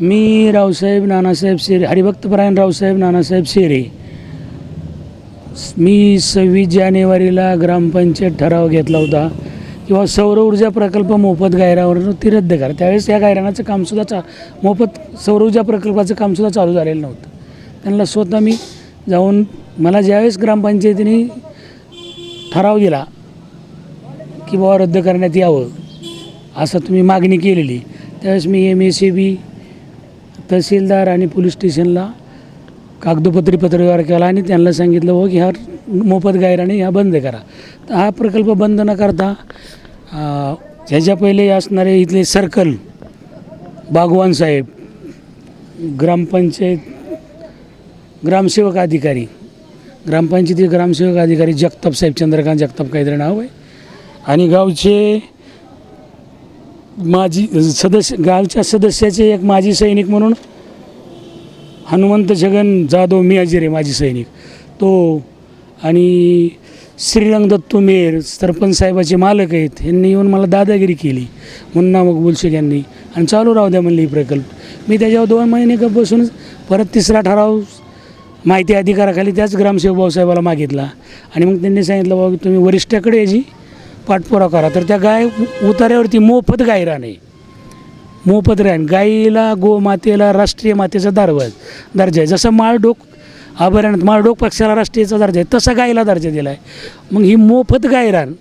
मी रावसाहेब नानासाहेब शेरे हरिभक्तपरायण रावसाहेब नानासाहेब शेरे. मी सव्वीस जानेवारीला ग्रामपंचायत ठराव घेतला होता. किंवा सौर ऊर्जा प्रकल्प मोफत गायरावर ती रद्द करा. त्यावेळेस या गायरानाचं कामसुद्धा चा मोफत सौर ऊर्जा प्रकल्पाचं कामसुद्धा चालू झालेलं नव्हतं. त्यांना स्वतः मी जाऊन मला ज्यावेळेस ग्रामपंचायतीने ठराव दिला की बाबा रद्द करण्यात यावं असं तुम्ही मागणी केलेली त्यावेळेस मी एम एस सी बी तहसीलदार आणि पोलीस स्टेशनला कागदोपत्री पत्रव्यवहार केला आणि त्यांना सांगितलं हो की ह्या मोफत गायराने ह्या बंद करा. तर हा प्रकल्प बंद न करता ह्याच्या पहिले असणारे इथले सर्कल बागवान साहेब ग्रामपंचायत ग्रामसेवक अधिकारी ग्रामपंचायती ग्रामसेवक अधिकारी जगताप साहेब चंद्रकांत जगताप काहीतरी नाव आहे आणि गावचे माजी सदस्य गावच्या सदस्याचे एक माजी सैनिक म्हणून हनुमंत छगन जाधव मियाजिरे माजी सैनिक. तो आणि श्रीरंग दत्तू मेर सरपंच साहेबाचे मालक आहेत यांनी येऊन मला दादागिरी केली मुन्ना मग बुलशेख यांनी. आणि चालू राहू द्या म्हणले ही प्रकल्प. मी त्याच्यावर दोन महिने गप बसून परत तिसरा ठराव माहिती अधिकाराखाली त्याच ग्रामसेवक भाऊसाहेबाला मागितला. आणि मग त्यांनी सांगितलं बाबा तुम्ही वरिष्ठाकडे याची पाठपुरा करा. तर त्या गाय उतार्यावरती मोफत गाय राहणे मोफत राहण गाईला गोमातेला राष्ट्रीय मातेचा दर्जा दर्जा आहे. जसं माळडोक अभयारण्यात माळडोक पक्षाला राष्ट्रीयचा दर्जा आहे तसा गायीला दर्जा दिला आहे मग ही मोफत गायरान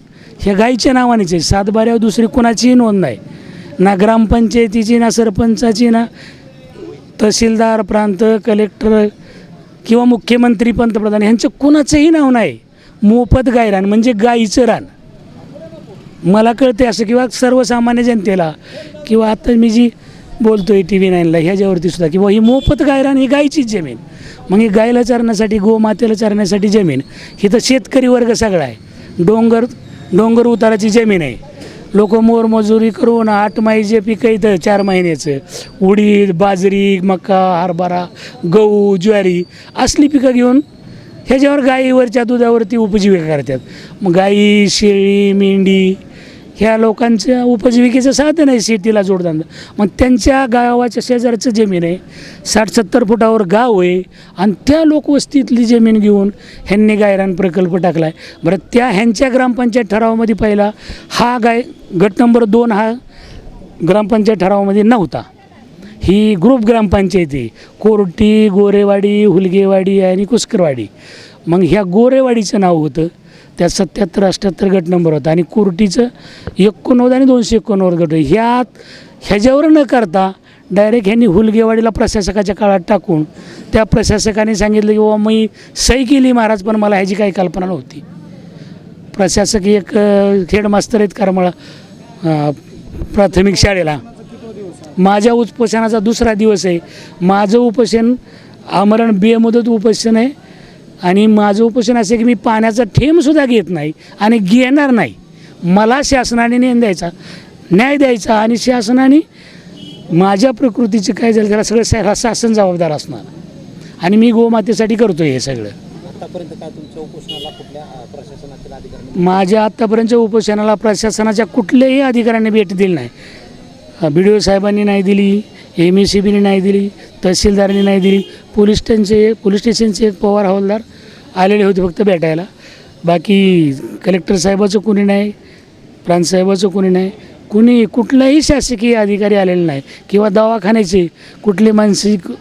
ह्या गायीच्या नावानेच आहे. सातबाऱ्यावर दुसरी कोणाचीही नोंद नाही. ना ग्रामपंचायतीची ना सरपंचाची ना तहसीलदार प्रांत कलेक्टर किंवा मुख्यमंत्री पंतप्रधान यांचं कुणाचंही नाव नाही. मोफत गायरान म्हणजे गाईचं रान. मला कळते असं किंवा सर्वसामान्य जनतेला किंवा आता मी जी बोलतो आहे टी व्ही नाईनला ह्याच्यावरती सुद्धा किंवा ही मोफत गायरान ही गायचीच जमीन. मग ही गायला चरण्यासाठी गोमातेला चरण्यासाठी जमीन ही तर शेतकरी वर्ग सगळा आहे. डोंगर डोंगर उताराची जमीन आहे. लोक मोरमजुरी करून आठ माहीचे पिकं इथं चार महिन्याचं उडीद बाजरी मका हरभरा गहू ज्वारी असली पिकं घेऊन ह्याच्यावर गाईवरच्या दुधावरती उपजीविका करतात. मग गाई शेळी मेंढी ह्या लोकांच्या उपजीविकेचं साधन आहे शेतीला जोडधंदा. मग त्यांच्या गावाच्या शेजारचं जमीन आहे. साठ सत्तर फुटावर गाव आहे. आणि त्या लोकवस्तीतली जमीन घेऊन ह्यांनी गायरान प्रकल्प टाकला आहे बरं त्या ह्यांच्या ग्रामपंचायत ठरावामध्ये पहिला हा गाय गट नंबर दोन हा ग्रामपंचायत ठरावामध्ये नव्हता. ही ग्रुप ग्रामपंचायती कोरटी गोरेवाडी हुलगेवाडी आणि कुस्करवाडी. मग ह्या गोरेवाडीचं नाव होतं. त्यात सत्याहत्तर अष्ट्याहत्तर गट नंबर होता. आणि कोरटीचं एकोणनव्वद आणि दोनशे एकोणनव्वद गट होते. ह्यात ह्याच्यावर न करता डायरेक्ट ह्यांनी हुलगेवाडीला प्रशासकाच्या काळात टाकून त्या प्रशासकाने सांगितलं की बाबा मी सही केली महाराज पण मला ह्याची काही कल्पना नव्हती. प्रशासक एक हेडमास्तर आहेत करमाळा प्राथमिक शाळेला. माझ्या उपोषणाचा दुसरा दिवस आहे. माझं उपोषण आमरण बेमुदत उपोषण आहे. आणि माझं उपोषण असं आहे की मी पाण्याचा थेंबसुद्धा घेत नाही आणि घेणार नाही. मला शासनाने न्याय द्यायचा न्याय द्यायचा आणि शासनाने माझ्या प्रकृतीचे काय झालं त्याला सगळं शासन जबाबदार असणार. आणि मी गोमातेसाठी करतो हे सगळं. माझ्या आत्तापर्यंतच्या उपोषणाला प्रशासनाच्या कुठल्याही अधिकाऱ्याने भेट दिली नाही. बी डी ओ साहेबांनी नाही दिली एम एस सी बीने नाही दिली तहसीलदारांनी नाही दिली. पोलीस स्टेशनचे पोलीस स्टेशनचे एक पवार हवालदार आलेले होते फक्त भेटायला. बाकी कलेक्टर साहेबाचं कोणी नाही प्रांतसाहेबाचं कोणी नाही कुणी कुठलाही शासकीय अधिकारी आलेले नाही. किंवा दवाखान्याचे कुठले मानसिक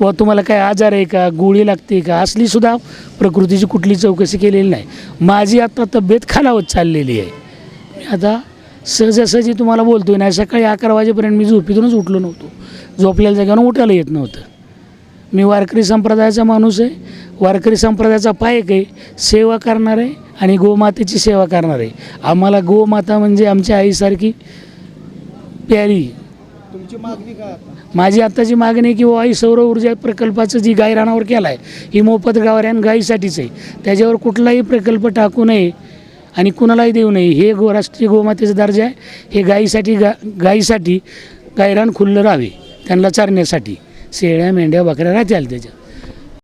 व तुम्हाला काय आजार आहे का गोळी लागते का असलीसुद्धा प्रकृतीची कुठली चौकशी केलेली नाही. माझी आत्ता तब्येत खालावत चाललेली आहे. मी आता सहजासहजी तुम्हाला बोलतो आहे नाही सकाळी अकरा वाजेपर्यंत मी झोपेतूनच उठलो नव्हतो. झोपलेल्या जागेवर उठायला येत नव्हतं. मी वारकरी संप्रदायाचा माणूस आहे. वारकरी संप्रदायाचा पायक आहे. सेवा करणार आहे आणि गोमातेची सेवा करणार आहे. आम्हाला गोमाता म्हणजे आमच्या आईसारखी प्यारी. तुमची मागणी काय माझी आत्ताची मागणी आहे की ही सौर ऊर्जा प्रकल्पाचं जी गायरानावर केला आहे ही मोफत गावऱ्यान गायीसाठीच आहे. त्याच्यावर कुठलाही प्रकल्प टाकू नये. आणि कुणालाही देऊ नये. हे गो राष्ट्रीय गोमातेचा दर्जा आहे. हे गाईसाठी गा गाईसाठी गायरान खुल्लं राहावे. त्यांना चारण्यासाठी. शेळ्या मेंढ्या बकऱ्या राहत्याल त्याच्या